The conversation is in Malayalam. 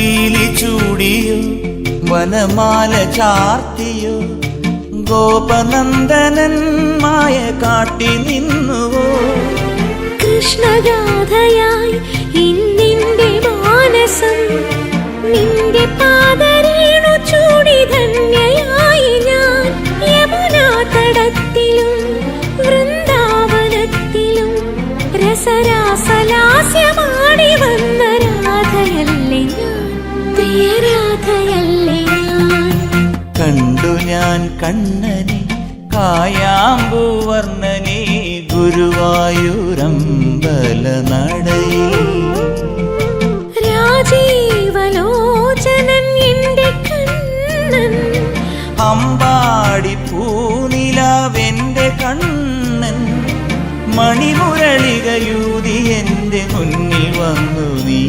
പീലി ചൂടിയോ വനമാല ചാർത്തിയോ. ഗോപനന്ദനൻ മായ കാട്ടി നിന്നുവോ? കൃഷ്ണഗാഥയായി ഇന്നിന്റെ മാനസം നിന്റെ പാദരേണു ചൂടി ധന്യയായി ഞാൻ. യമുനാ തടത്തിലും വൃന്ദാവനത്തിലും രസരാസലാസ്യമാടി വന്ന. ഞാൻ കണ്ണനെ കായാമ്പൂവർണനെ ഗുരുവായൂരമ്പല നടയിൽ രാജീവലോചനൻ എന്റെ കണ്ണൻ. അമ്പാടി പൂനിലാവെന്റെ കണ്ണൻ മണിമുരളികയൂതി എന്റെ മുന്നിൽ വന്നു നീ.